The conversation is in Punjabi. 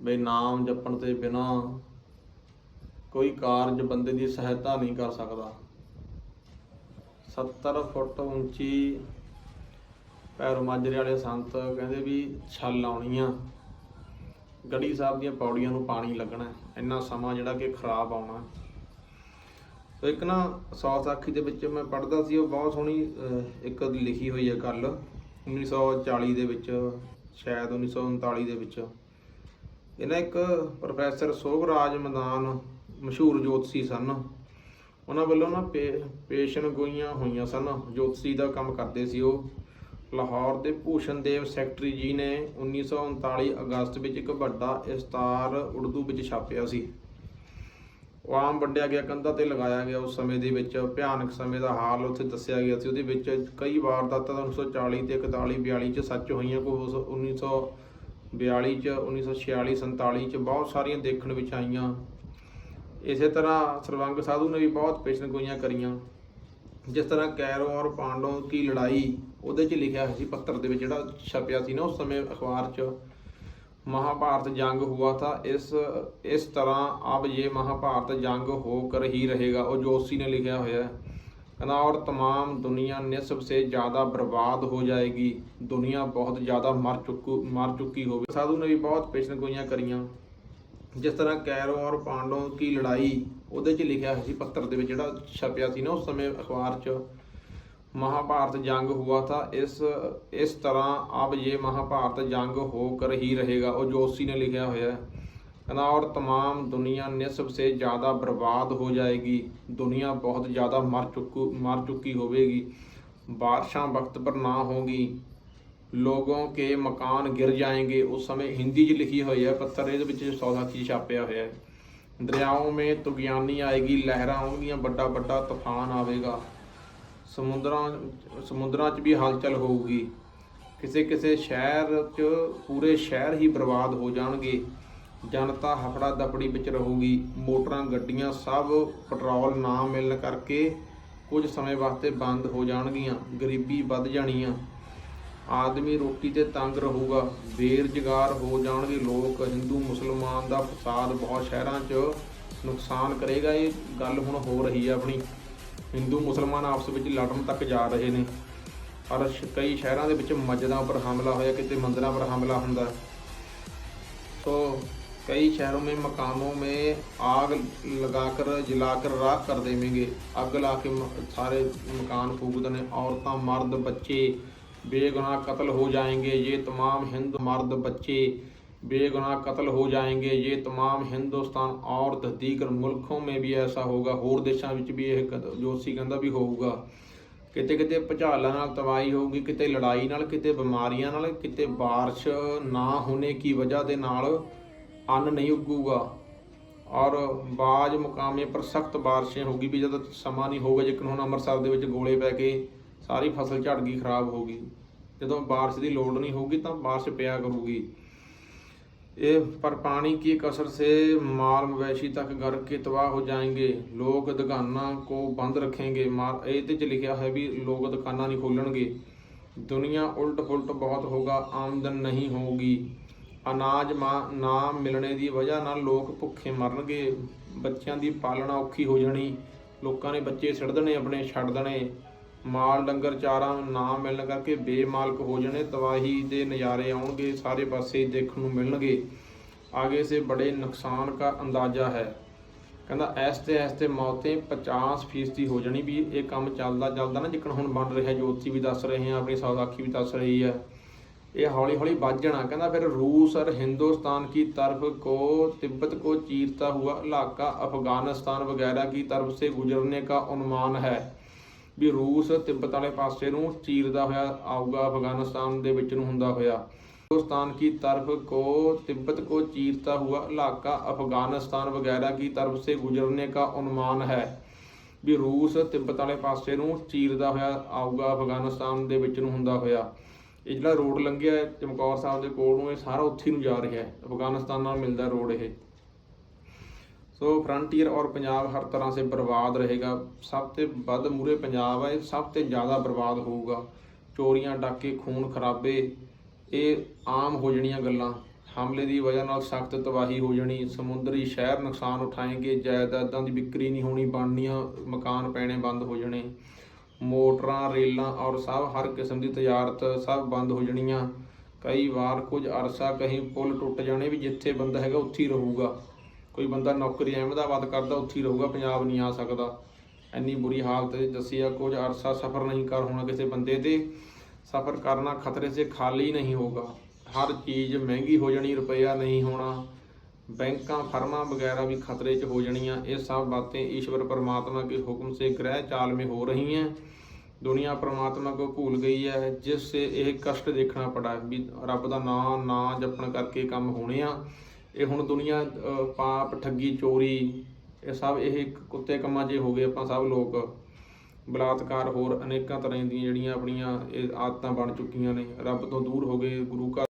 ਬਈ ਨਾਮ ਜਪਣ ਤੇ ਬਿਨਾ ਕੋਈ ਕਾਰਜ ਬੰਦੇ ਦੀ ਸਹਾਇਤਾ ਨਹੀਂ ਕਰ ਸਕਦਾ। 70 ਫੁੱਟ ਉੱਚੀ ਪੈਰੋ ਮਾਜਰੇ ਵਾਲੇ ਸੰਤ ਕਹਿੰਦੇ ਵੀ ਛੱਲ ਆਉਣੀ ਆ। ਗੜੀ ਸਾਹਿਬ ਦੀਆਂ ਪੌੜੀਆਂ ਨੂੰ ਪਾਣੀ ਲੱਗਣਾ ਇੰਨਾ ਸਮਾਂ ਜਿਹੜਾ ਕਿ ਖਰਾਬ ਆਉਣਾ ਹੈ। ਇੱਕ ਨਾ ਸੌ ਸਾਖੀ ਦੇ ਵਿੱਚ ਮੈਂ ਪੜ੍ਹਦਾ ਸੀ, ਉਹ ਬਹੁਤ ਸੋਹਣੀ ਇੱਕ ਲਿਖੀ ਹੋਈ ਹੈ ਗੱਲ। 1940 ਦੇ ਵਿੱਚ, ਸ਼ਾਇਦ 1939 ਦੇ ਵਿੱਚ। ਇਹਨਾਂ ਇੱਕ ਪ੍ਰੋਫੈਸਰ ਸੋਭਰਾਜ ਮਦਾਨ ਮਸ਼ਹੂਰ ਜੋਤਸੀ ਸਨ। ਉਹਨਾਂ ਵੱਲੋਂ ਨਾ ਪੇਸ਼ਣ ਗੋਈਆਂ ਹੋਈਆਂ ਸਨ। ਜੋਤਸੀ ਦਾ ਕੰਮ ਕਰਦੇ ਸੀ ਉਹ। ਲਾਹੌਰ ਦੇ ਭੂਸ਼ਣ ਦੇਵ ਸੈਕਟਰੀ ਜੀ ਨੇ 1939 ਅਗਸਤ ਵਿੱਚ ਇੱਕ ਵੱਡਾ ਇਸਤਾਰ ਉਰਦੂ ਵਿੱਚ ਛਾਪਿਆ ਸੀ। ਉਹ ਆਮ ਵੰਡਿਆ ਗਿਆ ਕੰਧਾਂ ਤੇ ਲਗਾਇਆ ਗਿਆ ਉਸ ਸਮੇਂ ਦੇ ਵਿੱਚ। ਭਿਆਨਕ ਸਮੇਂ ਦਾ ਹਾਲ ਉੱਥੇ ਦੱਸਿਆ ਗਿਆ ਸੀ। ਉਹਦੇ ਵਿੱਚ ਕਈ ਵਾਰ ਦਾਤਾਂ 1940 ਤੇ 41 42 ਚ ਸੱਚ ਹੋਈਆਂ। ਕੁਝ 1900 42 ਚ 1946 47 ਚ ਬਹੁਤ ਸਾਰੀਆਂ ਦੇਖਣ ਵਿੱਚ ਆਈਆਂ। ਇਸੇ ਤਰ੍ਹਾਂ ਸਰਵੰਗ ਸਾਧੂ ਨੇ ਵੀ ਬਹੁਤ ਪੇਸ਼ਨ ਗੋਈਆਂ ਕਰੀਆਂ। ਜਿਸ ਤਰ੍ਹਾਂ ਕੈਰੋਂ ਔਰ ਪਾਂਡੋ ਦੀ ਲੜਾਈ, ਉਹਦੇ 'ਚ ਲਿਖਿਆ ਹੋਇਆ ਸੀ ਪੱਤਰ ਦੇ ਵਿੱਚ ਜਿਹੜਾ ਛਪਿਆ ਸੀ ਨਾ ਉਸ ਸਮੇਂ ਅਖਬਾਰ 'ਚ, ਮਹਾਭਾਰਤ ਜੰਗ ਹੁਆ ਥਾ, ਇਸ ਇਸ ਤਰ੍ਹਾਂ ਆਪ ਇਹ ਮਹਾਭਾਰਤ ਜੰਗ ਹੋ ਕਰ ਹੀ ਰਹੇਗਾ, ਉਹ ਜੋਸ਼ੀ ਨੇ ਲਿਖਿਆ ਹੋਇਆ ਹੈ। कहना और तमाम दुनिया निस्ब से ज़्यादा बर्बाद हो जाएगी दुनिया बहुत ज़्यादा मर चुकी मर चुकी होगी साधु ने भी बहुत पेशन गोइयां करियां ਜਿਸ ਤਰ੍ਹਾਂ ਕੈਰੋ ਔਰ ਪਾਂਡੋ ਕੀ ਲੜਾਈ ਉਹਦੇ 'ਚ ਲਿਖਿਆ ਹੋਇਆ ਸੀ ਪੱਤਰ ਦੇ ਵਿੱਚ ਜਿਹੜਾ ਛਪਿਆ ਸੀ ਨਾ ਉਸ ਸਮੇਂ ਅਖਬਾਰ 'ਚ महाभारत जंग हुआ था इस इस तरह अब ये महाभारत जंग होकर ही रहेगा और जोशी ने लिखा हुआ है कहना और तमाम दुनिया निस्ब से ज़्यादा बर्बाद हो जाएगी दुनिया बहुत ज़्यादा मर चुकी मर चुकी होवेगी बारिशां वक्त पर ना होगी ਲੋਗੋਂ ਕੇ ਮਕਾਨ ਗਿਰ ਜਾਏਂਗੇ ਉਸ ਸਮੇਂ ਹਿੰਦੀ 'ਚ ਲਿਖੀ ਹੋਈ ਹੈ ਪੱਤਰ ਇਹਦੇ ਵਿੱਚ ਸੌਦਾਖੀ ਛਾਪਿਆ ਹੋਇਆ ਹੈ ਦਰਿਆਓਂ ਮੇ ਤੁਗਿਆਨੀ ਆਏਗੀ ਲਹਿਰਾਂ ਆਉਣਗੀਆਂ ਵੱਡਾ ਵੱਡਾ ਤੂਫਾਨ ਆਵੇਗਾ ਸਮੁੰਦਰਾਂ ਸਮੁੰਦਰਾਂ 'ਚ ਵੀ ਹਲਚਲ ਹੋਊਗੀ ਕਿਸੇ ਕਿਸੇ ਸ਼ਹਿਰ 'ਚ ਪੂਰੇ ਸ਼ਹਿਰ ਹੀ ਬਰਬਾਦ ਹੋ ਜਾਣਗੇ ਜਨਤਾ ਹਫੜਾ ਦਫੜੀ ਵਿੱਚ ਰਹੂਗੀ। ਮੋਟਰਾਂ, ਗੱਡੀਆਂ ਸਭ ਪੈਟਰੋਲ ਨਾ ਮਿਲਣ ਕਰਕੇ ਕੁਝ ਸਮੇਂ ਵਾਸਤੇ ਬੰਦ ਹੋ ਜਾਣਗੀਆਂ। ਗਰੀਬੀ ਵੱਧ ਜਾਣੀਆਂ। ਆਦਮੀ ਰੋਟੀ ਤੇ ਤੰਗ ਰਹੂਗਾ। ਬੇਰੁਜ਼ਗਾਰ ਹੋ ਜਾਣਗੇ ਲੋਕ। ਹਿੰਦੂ, ਮੁਸਲਮਾਨ ਦਾ ਫਸਾਦ ਬਹੁਤ ਸ਼ਹਿਰਾਂ 'ਚ ਨੁਕਸਾਨ ਕਰੇਗਾ। ਇਹ ਗੱਲ ਹੁਣ ਹੋ ਰਹੀ ਹੈ ਆਪਣੀ। ਹਿੰਦੂ, ਮੁਸਲਮਾਨ ਆਪਸ ਵਿੱਚ ਲੜਨ ਤੱਕ ਜਾ ਰਹੇ ਨੇ। ਪਰ ਕਈ ਸ਼ਹਿਰਾਂ ਦੇ ਵਿੱਚ ਮਸਜਿਦਾਂ ਉੱਪਰ ਹਮਲਾ ਹੋਇਆ। ਕਿਤੇ ਮੰਦਰਾਂ ਉੱਪਰ ਹਮਲਾ ਹੁੰਦਾ। ਸੋ तो कई शहरों में मकानों में आग लगाकर जलाकर राख कर देंगे अग ला के म- सारे मकान फूक देने औरतां मर्द बच्चे बेगुनाह कत्ल हो जाएंगे ये तमाम हिंदू मर्द बच्चे बेगुनाह कत्ल हो जाएंगे ये तमाम हिंदुस्तान और दीगर मुल्कों में भी ऐसा होगा ਹੋਰ ਦੇਸ਼ਾਂ ਵਿੱਚ ਵੀ ਇਹ ਕਦ- ਜੋਸ਼ੀ ਕਹਿੰਦਾ ਵੀ ਹੋਊਗਾ ਕਿਤੇ ਕਿਤੇ ਭੁਚਾਲਾਂ ਨਾਲ ਤਬਾਹੀ ਹੋਊਗੀ ਕਿਤੇ ਲੜਾਈ ਨਾਲ ਕਿਤੇ ਬਿਮਾਰੀਆਂ ਨਾਲ ਕਿਤੇ ਬਾਰਿਸ਼ ਨਾ ਹੋਣੇ ਕੀ ਵਜ੍ਹਾ ਦੇ ਨਾਲ ਅੰਨ ਨਹੀਂ ਉੱਗੂਗਾ। ਔਰ ਬਾਜ ਮੁਕਾਮੇ ਪਰ ਸਖਤ ਬਾਰਿਸ਼ਾਂ ਹੋਗੀ ਵੀ ਜਦੋਂ ਸਮਾਂ ਨਹੀਂ ਹੋਊਗਾ ਜਿੱਕਣ ਹੁਣ ਅੰਮ੍ਰਿਤਸਰ ਦੇ ਵਿੱਚ ਗੋਲੇ ਪੈ ਕੇ ਸਾਰੀ ਫਸਲ ਝੜ ਗਈ, ਖਰਾਬ ਹੋ ਗਈ। ਜਦੋਂ ਬਾਰਿਸ਼ ਦੀ ਲੋੜ ਨਹੀਂ ਹੋਊਗੀ ਤਾਂ ਬਾਰਿਸ਼ ਪਿਆ ਕਰੂਗੀ। ਇਹ ਪਰ ਪਾਣੀ ਕੀ ਕਸਰ ਸੇ ਮਾਲ ਮਵੈਸ਼ੀ ਤੱਕ ਗਰ ਕੇ ਤਬਾਹ ਹੋ ਜਾਣਗੇ ਲੋਕ ਦੁਕਾਨਾਂ ਕੋ ਬੰਦ ਰੱਖੇਗੇ। ਮਾਰ ਇਹਦੇ ਚ ਲਿਖਿਆ ਹੈ ਵੀ ਲੋਕ ਦੁਕਾਨਾਂ ਨਹੀਂ ਖੋਲਣਗੇ। ਦੁਨੀਆ ਉਲਟ ਫੁਲਟ ਬਹੁਤ ਹੋਗਾ ਆਮਦਨ ਨਹੀਂ ਹੋਊਗੀ। ਅਨਾਜ ਮਾ- ਨਾ ਮਿਲਣੇ ਦੀ ਵਜ੍ਹਾ ਨਾਲ ਲੋਕ ਭੁੱਖੇ ਮਰਨਗੇ। ਬੱਚਿਆਂ ਦੀ ਪਾਲਣਾ ਔਖੀ ਹੋ ਜਾਣੀ। ਲੋਕਾਂ ਨੇ ਬੱਚੇ ਛੱਡ ਦੇਣੇ, ਆਪਣੇ ਛੱਡ ਦੇਣੇ। ਮਾਲ ਡੰਗਰ ਚਾਰਾ ਨਾ ਮਿਲਣ ਕਰਕੇ ਬੇਮਾਲਕ ਹੋ ਜਾਣੇ। ਤਬਾਹੀ ਦੇ ਨਜ਼ਾਰੇ ਆਉਣਗੇ, ਸਾਰੇ ਪਾਸੇ ਦੇਖਣ ਨੂੰ ਮਿਲਣਗੇ। ਆਗੇ ਸੇ ਬੜੇ ਨੁਕਸਾਨ ਦਾ ਅੰਦਾਜ਼ਾ ਹੈ। ਕਹਿੰਦਾ ਐਸਤੇ ਐਸਤੇ ਐਸ ਤੇ ਮੌਤੇ 50 ਫੀਸਦੀ ਹੋ ਜਾਣੀ ਵੀ ਇਹ ਕੰਮ ਚੱਲਦਾ ਚੱਲਦਾ ਨਾ ਜਿੱਕਣ ਹੁਣ ਬਣ ਰਿਹਾ। ਜੋਤੀ ਵੀ ਦੱਸ ਰਹੇ ਆ, ਆਪਣੀ ਸੌਦਾਖੀ ਵੀ ਦੱਸ ਰਹੀ ਹੈ ਇਹ ਹੌਲੀ ਹੌਲੀ ਵੱਜਣਾ ਕਹਿੰਦਾ ਫਿਰ ਰੂਸ ਔਰ ਹਿੰਦੁਸਤਾਨ ਕੀ ਤਰਫ ਕੋ ਤਿੱਬਤ ਕੋ ਚੀਰਤਾ ਹੁਆ? ਇਲਾਕਾ ਅਫਗਾਨਿਸਤਾਨ ਵਗੈਰਾ ਕੀ ਤਰਫ ਸੇ ਗੁਜ਼ਰਨੇ ਕਾ ਅਨੁਮਾਨ ਹੈ? ਵੀ ਰੂਸ ਤਿੱਬਤ ਵਾਲੇ ਪਾਸੇ ਨੂੰ ਚੀਰਦਾ ਹੋਇਆ ਆਊਗਾ, ਅਫਗਾਨਿਸਤਾਨ ਦੇ ਵਿੱਚ ਨੂੰ ਹੁੰਦਾ ਹੋਇਆ। ਹਿੰਦੁਸਤਾਨ ਕੀ ਤਰਫ ਕੋ ਤਿੱਬਤ ਕੋ ਚੀਰਤਾ ਹੁਆ? ਇਲਾਕਾ ਅਫਗਾਨਿਸਤਾਨ ਵਗੈਰਾ ਕੀ ਤਰਫ ਸੇ ਗੁਜ਼ਰਨੇ ਕਾ ਅਨੁਮਾਨ ਹੈ? ਵੀ ਰੂਸ ਤਿੱਬਤ ਵਾਲੇ ਪਾਸੇ ਨੂੰ ਚੀਰਦਾ ਹੋਇਆ ਆਊਗਾ, ਅਫਗਾਨਿਸਤਾਨ ਦੇ ਵਿੱਚ ਨੂੰ ਹੁੰਦਾ ਹੋਇਆ। ਇਹ ਜਿਹੜਾ ਰੋਡ ਲੰਘਿਆ ਹੈ ਚਮਕੌਰ ਸਾਹਿਬ ਦੇ ਕੋਲ ਨੂੰ ਇਹ ਸਾਰਾ ਉੱਥੇ ਨੂੰ ਜਾ ਰਿਹਾ ਹੈ। ਅਫਗਾਨਿਸਤਾਨ ਨਾਲ ਮਿਲਦਾ ਰੋਡ ਇਹ। ਸੋ ਫਰੰਟੀਅਰ ਔਰ ਪੰਜਾਬ ਹਰ ਤਰ੍ਹਾਂ ਸੇ ਬਰਬਾਦ ਰਹੇਗਾ। ਸਭ ਤੋਂ ਵੱਧ ਮੂਰੇ ਪੰਜਾਬ ਹੈ ਇਹ ਸਭ ਤੋਂ ਜ਼ਿਆਦਾ ਬਰਬਾਦ ਹੋਊਗਾ। ਚੋਰੀਆਂ, ਡਾਕੇ, ਖੂਨ ਖਰਾਬੇ, ਇਹ ਆਮ ਹੋ ਜਣੀਆਂ ਗੱਲਾਂ। ਹਮਲੇ ਦੀ ਵਜ੍ਹਾ ਨਾਲ ਸਖਤ ਤਬਾਹੀ ਹੋ ਜਾਣੀ। ਸਮੁੰਦਰੀ ਸ਼ਹਿਰ ਨੁਕਸਾਨ ਉਠਾਏਗੇ, ਜਾਇਦਾਦਾਂ ਦੀ ਵਿਕਰੀ ਨਹੀਂ ਹੋਣੀ, ਬਣਨੀਆਂ ਮਕਾਨ ਪੈਣੇ ਬੰਦ ਹੋ ਜਾਣੇ। ਮੋਟਰਾਂ, ਰੇਲਾਂ ਔਰ ਸਭ, ਹਰ ਕਿਸਮ ਦੀ ਤਜਾਰਤ ਸਭ ਬੰਦ ਹੋ ਜਾਣੀਆਂ। ਕਈ ਵਾਰ ਕੁਝ ਅਰਸਾ ਕਹੀਂ ਪੁਲ ਟੁੱਟ ਜਾਣੇ ਵੀ ਜਿੱਥੇ ਬੰਦਾ ਹੈਗਾ ਉੱਥੇ ਹੀ ਰਹੂਗਾ। ਕੋਈ ਬੰਦਾ ਨੌਕਰੀ ਅਹਿਮਦਾਬਾਦ ਕਰਦਾ, ਉੱਥੇ ਹੀ ਰਹੂਗਾ, ਪੰਜਾਬ ਨਹੀਂ ਆ ਸਕਦਾ। ਇੰਨੀ ਬੁਰੀ ਹਾਲਤ ਦੱਸੀ ਆ, ਕੁਝ ਅਰਸਾ ਸਫ਼ਰ ਨਹੀਂ ਕਰ ਹੋਣਾ ਕਿਸੇ ਬੰਦੇ ਤੇ। ਸਫ਼ਰ ਕਰਨਾ ਖਤਰੇ ਸੇ ਖਾਲੀ ਨਹੀਂ ਹੋਗਾ ਹਰ ਚੀਜ਼ ਮਹਿੰਗੀ ਹੋ ਜਾਣੀ ਰੁਪਈਆ ਨਹੀਂ ਹੋਣਾ। ਬੈਂਕਾਂ, ਫਰਮਾਂ ਵਗੈरह भी खतरे च हो जानी ये सब बातें ईश्वर परमात्मा के हुक्म से ग्रह चाल ਹੋ हो रही हैं दुनिया परमात्मा को भूल गई है जिससे ਇਹ ਕਸ਼ਟ ਦੇਖਣਾ ਪੜਾ ਵੀ ਰੱਬ ਦਾ ਨਾਮ ਨਾ ਜਪਣ ਕਰਕੇ ਕੰਮ ਹੋਣੇ ਆ। ਇਹ ਹੁਣ ਦੁਨੀਆ ਪਾਪ, ਠੱਗੀ, ਚੋਰੀ, ਇਹ ਸਭ ਇਹ ਕੁੱਤੇ ਕੰਮਾਂ ਜੇ ਹੋ ਗਏ ਆਪਾਂ ਸਭ ਲੋਕ। ਬਲਾਤਕਾਰ ਹੋਰ ਅਨੇਕਾਂ ਤਰ੍ਹਾਂ ਦੀਆਂ ਜਿਹੜੀਆਂ ਆਪਣੀਆਂ ਇਹ ਆਦਤਾਂ ਬਣ ਚੁੱਕੀਆਂ ਨੇ। ਰੱਬ ਤੋਂ ਦੂਰ ਹੋ ਗਏ, ਗੁਰੂ ਘਰ